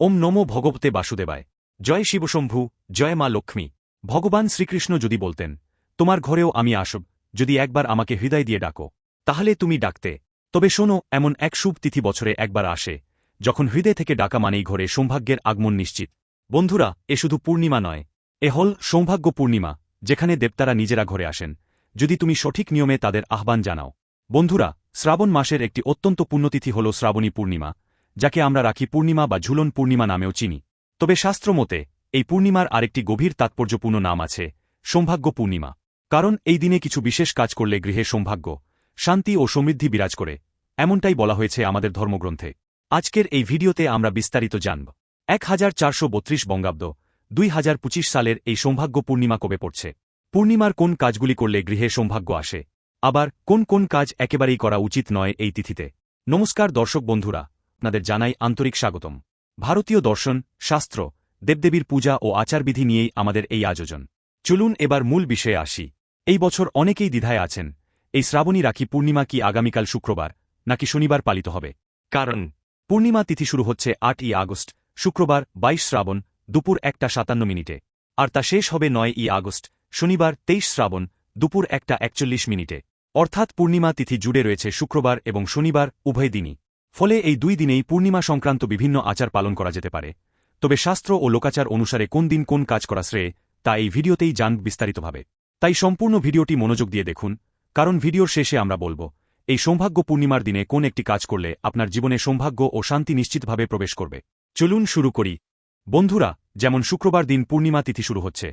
ওম নমো ভগবতে বাসুদেবায়। জয় শিবশম্ভু, জয় মা লক্ষ্মী। ভগবান শ্রীকৃষ্ণ যদি বলতেন, তোমার ঘরেও আমি আসব, যদি একবার আমাকে হৃদয় দিয়ে ডাকো, তাহলে তুমি ডাকতে। তবে শোনো, এমন এক শুভ তিথি বছরে একবার আসে, যখন হৃদয় থেকে ডাকা মানেই ঘরে সৌভাগ্যের আগমন নিশ্চিত। বন্ধুরা, এ শুধু পূর্ণিমা নয়, এ হল সৌভাগ্য পূর্ণিমা, যেখানে দেবতারা নিজেরা ঘরে আসেন। যদি তুমি সঠিক নিয়মে তাদের আহ্বান জানাও। বন্ধুরা, শ্রাবণ মাসের একটি অত্যন্ত পুণ্যতিথি হল শ্রাবণী পূর্ণিমা। যাকে আমরা রাখি পূর্ণিমা বা ঝুলন পূর্ণিমা নামেও চিনি। তবে শাস্ত্র মতে এই পূর্ণিমার আরেকটি গভীর তাৎপর্যপূর্ণ নাম আছে সৌভাগ্য পূর্ণিমা। কারণ এই দিনে কিছু বিশেষ কাজ করলে গৃহে সৌভাগ্য শান্তি ও সমৃদ্ধি বিরাজ করে, এমনটাই বলা হয়েছে আমাদের ধর্মগ্রন্থে। আজকের এই ভিডিওতে আমরা বিস্তারিত জানব। এক হাজার চারশো বত্রিশ বঙ্গাব্দ, দুই হাজার পঁচিশ সালের এই সৌভাগ্য পূর্ণিমা কবে পড়ছে? পূর্ণিমার কোন কাজগুলি করলে গৃহে সৌভাগ্য আসে? আবার কোন কোন কাজ একেবারেই করা উচিত নয় এই তিথিতে? নমস্কার দর্শক বন্ধুরা আপনাদের জানাই আন্তরিক স্বাগতম। ভারতীয় দর্শন, শাস্ত্র, দেবদেবীর পূজা ও আচারবিধি নিয়েই আমাদের এই আয়োজন। চলুন এবার মূল বিষয়ে আসি। এই বছর অনেকেই দ্বিধায় আছেন, এই শ্রাবণী রাখি পূর্ণিমা কি আগামীকাল শুক্রবার, নাকি শনিবার পালিত হবে? কারণ, পূর্ণিমা তিথি শুরু হচ্ছে আটই আগস্ট, শুক্রবার বাইশ শ্রাবণ, দুপুর একটা সাতান্ন মিনিটে। আর তা শেষ হবে নয় ই আগস্ট, শনিবার তেইশ শ্রাবণ, দুপুর একটা একচল্লিশ মিনিটে। অর্থাৎ পূর্ণিমা তিথি জুড়ে রয়েছে শুক্রবার এবং শনিবার উভয় দিনই। ফলে এই দুই দিনেই পূর্ণিমা সংক্রান্ত বিভিন্ন আচার পালন করা যেতে পারে। তবে শাস্ত্র ও লোকাচার অনুসারে কোন দিন কোন কাজ করা শ্রেয়, তা এই ভিডিওতেই জান বিস্তারিতভাবে। তাই সম্পূর্ণ ভিডিওটি মনোযোগ দিয়ে দেখুন, কারণ ভিডিওর শেষে আমরা বলব, এই সৌভাগ্য পূর্ণিমার দিনে কোন একটি কাজ করলে আপনার জীবনে সৌভাগ্য ও শান্তি নিশ্চিতভাবে প্রবেশ করবে। চলুন শুরু করি। বন্ধুরা, যেমন শুক্রবার দিন পূর্ণিমা তিথি শুরু হচ্ছে,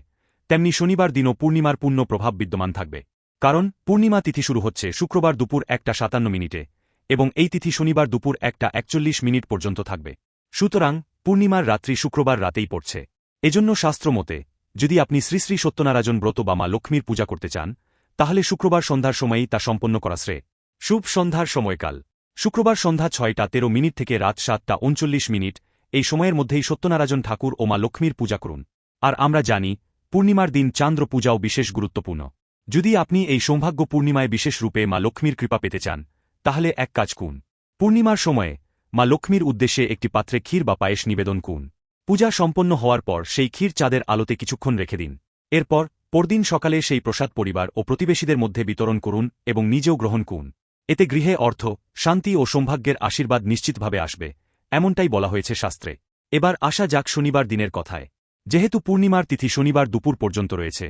তেমনি শনিবার দিনও পূর্ণিমার পূর্ণ প্রভাব বিদ্যমান থাকবে। কারণ, পূর্ণিমা তিথি শুরু হচ্ছে শুক্রবার দুপুর একটা সাতান্ন মিনিটে। এবং এই তিথি শনিবার দুপুর একটা একচল্লিশ মিনিট পর্যন্ত থাকবে। সুতরাং, পূর্ণিমার রাত্রি শুক্রবার রাতেই পড়ছে। এজন্য শাস্ত্র মতে, যদি আপনি শ্রী শ্রী সত্যনারায়ণ ব্রত বা মা লক্ষ্মীর পূজা করতে চান, তাহলে শুক্রবার সন্ধ্যার সময়ই তা সম্পন্ন করা শ্রেয়। শুভ সন্ধ্যার সময়কাল। শুক্রবার সন্ধ্যা ছয়টা তেরো মিনিট থেকে রাত সাতটা উনচল্লিশ মিনিট, এই সময়ের মধ্যেই সত্যনারায়ণ ঠাকুর ও মা লক্ষ্মীর পূজা করুন। আর আমরা জানি, পূর্ণিমার দিন চান্দ্র পূজাও বিশেষ গুরুত্বপূর্ণ। যদি আপনি এই সৌভাগ্য পূর্ণিমায় বিশেষ রূপে মা লক্ষ্মীর কৃপা পেতে চান তাহলে এক কাজ কুন পূর্ণিমার সময়ে মা লক্ষ্মীর উদ্দেশ্যে একটি পাত্রে ক্ষীর বা পায়েস নিবেদন কুন পূজা সম্পন্ন হওয়ার পর সেই ক্ষীর চাঁদের আলোতে কিছুক্ষণ রেখে দিন। এরপর পরদিন সকালে সেই প্রসাদ পরিবার ও প্রতিবেশীদের মধ্যে বিতরণ করুন এবং নিজেও গ্রহণ করুন। এতে গৃহে অর্থ, শান্তি ও সৌভাগ্যের আশীর্বাদ নিশ্চিতভাবে আসবে, এমনটাই বলা হয়েছে শাস্ত্রে। এবার আসা যাক শনিবার দিনের কথায়। যেহেতু পূর্ণিমার তিথি শনিবার দুপুর পর্যন্ত রয়েছে,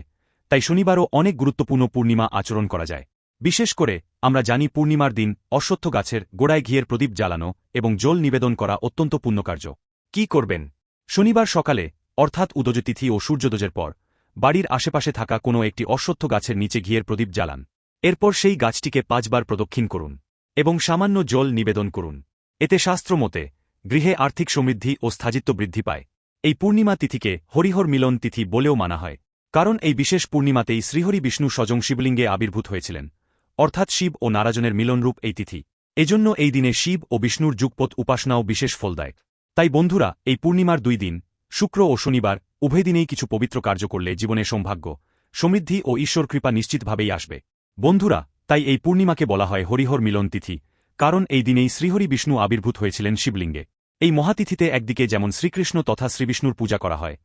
তাই শনিবারও অনেক গুরুত্বপূর্ণ পূর্ণিমা আচরণ করা যায়। বিশেষ করে, আমরা জানি পূর্ণিমার দিন অশ্বত্থ গাছের গোড়ায় ঘিয়ের প্রদীপ জ্বালানো এবং জল নিবেদন করা অত্যন্ত পুণ্যকার্য। কি করবেন? শনিবার সকালে, অর্থাৎ উদজতিথি ও সূর্যোদয়ের পর, বাড়ির আশেপাশে থাকা কোনো একটি অশ্বত্থ গাছের নিচে ঘিয়ের প্রদীপ জ্বালান। এরপর সেই গাছটিকে পাঁচবার প্রদক্ষিণ করুন এবং সামান্য জল নিবেদন করুন। এতে শাস্ত্র মতে, গৃহে আর্থিক সমৃদ্ধি ও স্থাজিত্ব বৃদ্ধি পায়। এই পূর্ণিমা তিথিকে হরিহর মিলন তিথি বলেও মানা হয়, কারণ এই বিশেষ পূর্ণিমাতেই শ্রীহরি বিষ্ণু স্বজং শিবলিঙ্গে আবির্ভূত হয়েছিলেন। অর্থাৎ শিব ও নারাজনের মিলনরূপ এই তিথি। এজন্য এই দিনে শিব ও বিষ্ণুর যুগপথ উপাসনাও বিশেষ ফলদায়ক। তাই বন্ধুরা, এই পূর্ণিমার দুই দিন, শুক্র ও শনিবার, উভয় দিনেই কিছু পবিত্র কার্য করলে জীবনে সৌভাগ্য, সমৃদ্ধি ও ঈশ্বর কৃপা নিশ্চিতভাবেই আসবে। বন্ধুরা, তাই এই পূর্ণিমাকে বলা হয় হরিহর মিলন তিথি, কারণ এই দিনেই শ্রীহরি বিষ্ণু আবির্ভূত হয়েছিলেন শিবলিঙ্গে। এই মহাতিথিতে একদিকে যেমন শ্রীকৃষ্ণ তথা শ্রীবিষ্ণুর পূজা করা হয়,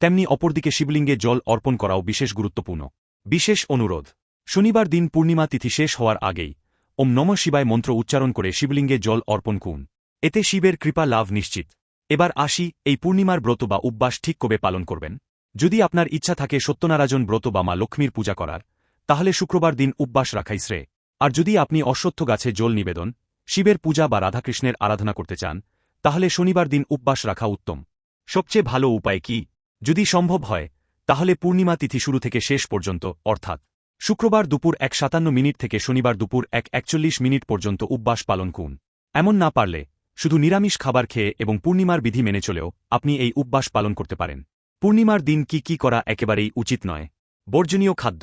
তেমনি অপরদিকে শিবলিঙ্গে জল অর্পণ করাও বিশেষ গুরুত্বপূর্ণ। বিশেষ অনুরোধ শনিবার দিন পূর্ণিমা তিথি শেষ হওয়ার আগেই, ওম নম শিবায় মন্ত্র উচ্চারণ করে শিবলিঙ্গে জল অর্পণ কুন এতে শিবের কৃপা লাভ নিশ্চিত। এবার আসি এই পূর্ণিমার ব্রত বা উপবাস ঠিক কবে পালন করবেন। যদি আপনার ইচ্ছা থাকে সত্যনারায়ণ ব্রত বা মা লক্ষ্মীর পূজা করার, তাহলে শুক্রবার দিন উপবাস রাখাই শ্রেয়। আর যদি আপনি অশ্বত্থ গাছে জল নিবেদন, শিবের পূজা বা রাধাকৃষ্ণের আরাধনা করতে চান, তাহলে শনিবার দিন উপবাস রাখা উত্তম। সবচেয়ে ভালো উপায় কি? যদি সম্ভব হয়, তাহলে পূর্ণিমা তিথি শুরু থেকে শেষ পর্যন্ত, অর্থাৎ শুক্রবার দুপুর এক সাতান্ন মিনিট থেকে শনিবার দুপুর এক একচল্লিশ মিনিট পর্যন্ত উপবাস পালন করুন। এমন না পারলে, শুধু নিরামিষ খাবার খেয়ে এবং পূর্ণিমার বিধি মেনে চলেও আপনি এই উপবাস পালন করতে পারেন। পূর্ণিমার দিন কি কি করা একেবারেই উচিত নয়। বর্জনীয় খাদ্য,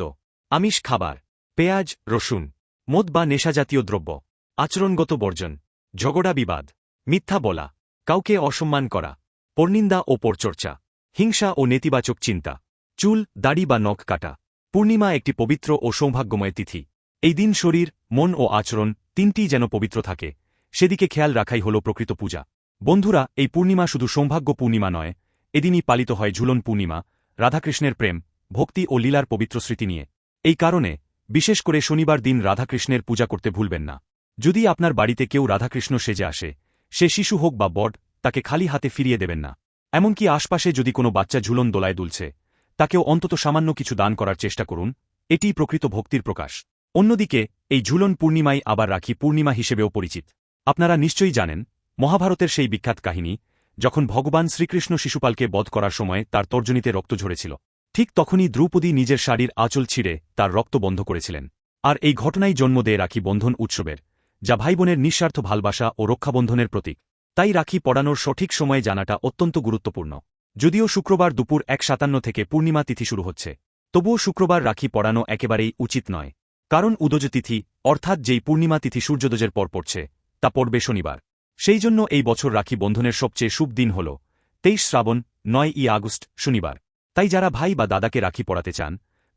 আমিষ খাবার, পেঁয়াজ, রসুন, মদ বা নেশাজাতীয় দ্রব্য, আচরণগত বর্জন, ঝগড়া বিবাদ, মিথ্যা বলা, কাউকে অসম্মান করা, পরনিন্দা ও পরচর্চা, হিংসা ও নেতিবাচক চিন্তা, চুল, দাড়ি বা নখ কাটা পূর্ণিমা একটি পবিত্র ও সৌভাগ্যময় তিথি। এই দিন শরীর, মন ও আচরণ তিনটিই যেন পবিত্র থাকে। সেদিকে খেয়াল রাখাই হল প্রকৃত পূজা। বন্ধুরা, এই পূর্ণিমা শুধু সৌভাগ্য পূর্ণিমা নয়, এদিনই পালিত হয় ঝুলন পূর্ণিমা, রাধাকৃষ্ণের প্রেম, ভক্তি ও লীলার পবিত্র স্মৃতি নিয়ে। এই কারণে, বিশেষ করে শনিবার দিন রাধাকৃষ্ণের পূজা করতে ভুলবেন না। যদি আপনার বাড়িতে কেউ রাধাকৃষ্ণ সেজে আসে, সে শিশু হোক বা বড তাকে খালি হাতে ফিরিয়ে দেবেন না। এমনকি আশপাশে যদি কোনো বাচ্চা ঝুলন দোলায় দুলছে তাকেও অন্তত সামান্য কিছু দান করার চেষ্টা করুন, এটিই প্রকৃত ভক্তির প্রকাশ। অন্যদিকে, এই ঝুলন পূর্ণিমাই আবার রাখি পূর্ণিমা হিসেবেও পরিচিত। আপনারা নিশ্চয়ই জানেন, মহাভারতের সেই বিখ্যাত কাহিনী, যখন ভগবান শ্রীকৃষ্ণ শিশুপালকে বধ করার সময় তার তর্জনীতে রক্ত ঝরেছিল। ঠিক তখনই দ্রৌপদী নিজের শাড়ির আঁচল ছিঁড়ে তার রক্ত বন্ধ করেছিলেন। আর এই ঘটনাই জন্ম দেয় রাখি বন্ধন উৎসবের, যা ভাইবোনের নিঃস্বার্থ ভালবাসা ও রক্ষাবন্ধনের প্রতীক। তাই রাখি পড়ানোর সঠিক সময়ে জানাটা অত্যন্ত গুরুত্বপূর্ণ। যদিও শুক্রবার দুপুর এক সাতান্ন থেকে পূর্ণিমা তিথি শুরু হচ্ছে। তবুও শুক্রবার রাখি পড়ানো একেবারেই উচিত নয়। কারণ উদজ তিথি, অর্থাৎ যেই পূর্ণিমা তিথি সূর্যোদয়ের পর পড়ছে, তা পড়বে শনিবার। সেই জন্য এই বছর রাখি বন্ধনের সবচেয়ে শুভ দিন হল তেইশ শ্রাবণ, নয় ই আগস্ট, শনিবার। তাই যারা ভাই বা দাদাকে রাখি পড়াতে চান,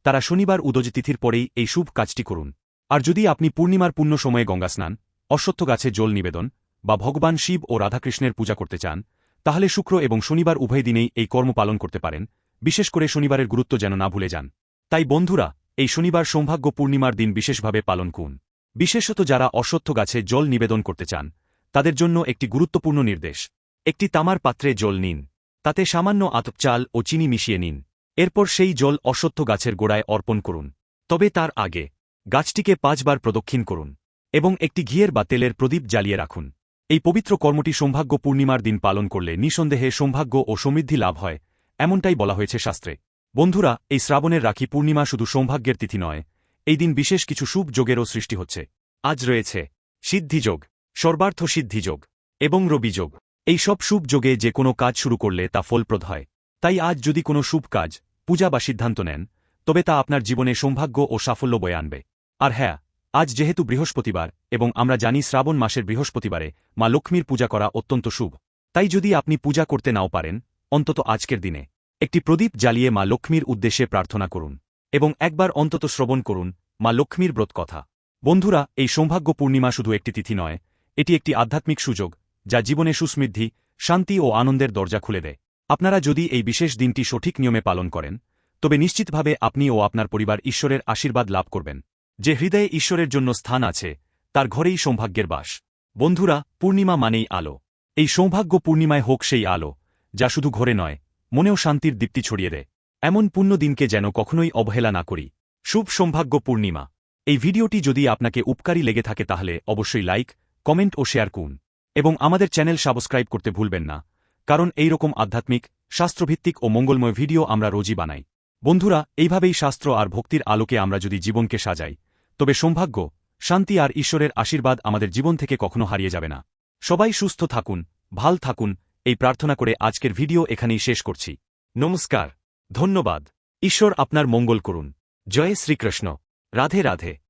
তারা শনিবার উদজ তিথির পরেই এই শুভ কাজটি করুন। আর যদি আপনি পূর্ণিমার পূর্ণ সময়ে গঙ্গা স্নান, অশ্বত্থ গাছে জল নিবেদন বা ভগবান শিব ও রাধাকৃষ্ণের পূজা করতে চান তাহলে শুক্র এবং শনিবার উভয় দিনেই এই কর্ম পালন করতে পারেন, বিশেষ করে শনিবারের গুরুত্ব যেন না ভুলে যান। তাই বন্ধুরা, এই শনিবার সৌভাগ্য পূর্ণিমার দিন বিশেষভাবে পালন করুন। বিশেষত যারা অশ্বত্থ গাছে জল নিবেদন করতে চান, তাদের জন্য একটি গুরুত্বপূর্ণ নির্দেশ। একটি তামার পাত্রে জল নিন, তাতে সামান্য আতপ চাল ও চিনি মিশিয়ে নিন। এরপর সেই জল অশ্বত্থ গাছের গোড়ায় অর্পণ করুন। তবে তার আগে গাছটিকে পাঁচবার প্রদক্ষিণ করুন এবং একটি ঘিয়ের বা তেলের প্রদীপ জ্বালিয়ে রাখুন। এই পবিত্র কর্মটি সৌভাগ্য পূর্ণিমার দিন পালন করলে নিঃসন্দেহে সৌভাগ্য ও সমৃদ্ধি লাভ হয়, এমনটাই বলা হয়েছে শাস্ত্রে। বন্ধুরা, এই শ্রাবণের রাখি পূর্ণিমা শুধু সৌভাগ্যের তিথি নয়, এই দিন বিশেষ কিছু শুভ যোগেরও সৃষ্টি হচ্ছে। আজ রয়েছে সিদ্ধিযোগ সর্বার্থ সিদ্ধিযোগ এবং রবিযোগ এই সব শুভ যোগে যে কোনো কাজ শুরু করলে তা ফলপ্রদ হয়। তাই আজ যদি কোনো শুভ কাজ, পূজা বা সিদ্ধান্ত নেন, তবে তা আপনার জীবনে সৌভাগ্য ও সাফল্য বয়ে আনবে। আর হ্যাঁ আজ যেহেতু বৃহস্পতিবার এবং আমরা জানি শ্রাবণ মাসের বৃহস্পতিবারে মা লক্ষ্মীর পূজা করা অত্যন্ত শুভ। তাই যদি আপনি পূজা করতে নাও পারেন, অন্তত আজকের দিনে একটি প্রদীপ জ্বালিয়ে মা লক্ষ্মীর উদ্দেশ্যে প্রার্থনা করুন এবং একবার অন্তত শ্রবণ করুন মা লক্ষ্মীর ব্রত কথা। বন্ধুরা, এই সৌভাগ্য পূর্ণিমা শুধু একটি তিথি নয়, এটি একটি আধ্যাত্মিক সুযোগ যা জীবনে সুসমৃদ্ধি, শান্তি ও আনন্দের দরজা খুলে দেয়। আপনারা যদি এই বিশেষ দিনটি সঠিক নিয়মে পালন করেন, তবে নিশ্চিতভাবে আপনি ও আপনার পরিবার ঈশ্বরের আশীর্বাদ লাভ করবেন। যে হৃদয়ে ঈশ্বরের জন্য স্থান আছে, তার ঘরেই সৌভাগ্যের বাস। বন্ধুরা, পূর্ণিমা মানেই আলো। এই সৌভাগ্য পূর্ণিমায় হোক সেই আলো, যা শুধু ঘরে নয়, মনেও শান্তির দীপ্তি ছড়িয়ে দেয়। এমন পুণ্য দিনকে যেন কখনোই অবহেলা না করি। শুভ সৌভাগ্য পূর্ণিমা। এই ভিডিওটি যদি আপনাকে উপকারী লেগে থাকে তাহলে অবশ্যই লাইক, কমেন্ট ও শেয়ার করুন। এবং আমাদের চ্যানেল সাবস্ক্রাইব করতে ভুলবেন না, কারণ এই রকম আধ্যাত্মিক, শাস্ত্রভিত্তিক ও মঙ্গলময় ভিডিও আমরা রোজই বানাই। বন্ধুরা, এইভাবেই শাস্ত্র আর ভক্তির আলোকে আমরা যদি জীবনকে সাজাই তবে সৌভাগ্য, শান্তি আর ঈশ্বরের আশীর্বাদ আমাদের জীবন থেকে কখনো হারিয়ে যাবে না। সবাই সুস্থ থাকুন, ভালো থাকুন, এই প্রার্থনা করে আজকের ভিডিও এখানেই শেষ করছি। নমস্কার, ধন্যবাদ। ঈশ্বর আপনার মঙ্গল করুন। জয় শ্রীকৃষ্ণ। রাধে রাধে।